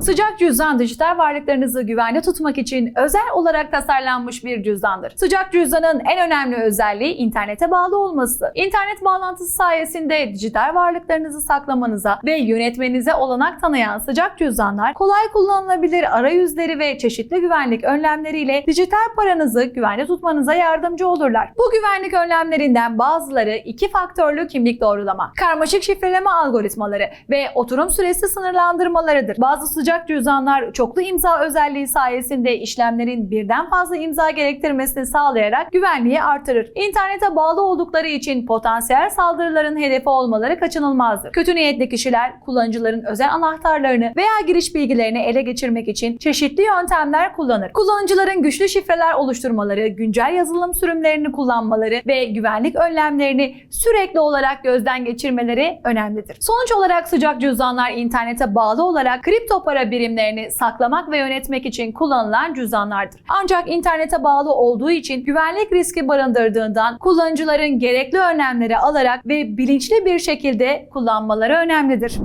Sıcak cüzdan dijital varlıklarınızı güvende tutmak için özel olarak tasarlanmış bir cüzdandır. Sıcak cüzdanın en önemli özelliği internete bağlı olması. İnternet bağlantısı sayesinde dijital varlıklarınızı saklamanıza ve yönetmenize olanak tanıyan sıcak cüzdanlar kolay kullanılabilir arayüzleri ve çeşitli güvenlik önlemleriyle dijital paranızı güvende tutmanıza yardımcı olurlar. Bu güvenlik önlemlerinden bazıları iki faktörlü kimlik doğrulama, karmaşık şifreleme algoritmaları ve oturum süresi sınırlandırmalarıdır. Bazı sıcak cüzdanlar çoklu imza özelliği sayesinde işlemlerin birden fazla imza gerektirmesini sağlayarak güvenliği artırır. İnternete bağlı oldukları için potansiyel saldırıların hedefi olmaları kaçınılmazdır. Kötü niyetli kişiler kullanıcıların özel anahtarlarını veya giriş bilgilerini ele geçirmek için çeşitli yöntemler kullanır. Kullanıcıların güçlü şifreler oluşturmaları, güncel yazılım sürümlerini kullanmaları ve güvenlik önlemlerini sürekli olarak gözden geçirmeleri önemlidir. Sonuç olarak sıcak cüzdanlar internete bağlı olarak kripto para birimlerini saklamak ve yönetmek için kullanılan cüzdanlardır. Ancak internete bağlı olduğu için güvenlik riski barındırdığından kullanıcıların gerekli önlemleri alarak ve bilinçli bir şekilde kullanmaları önemlidir.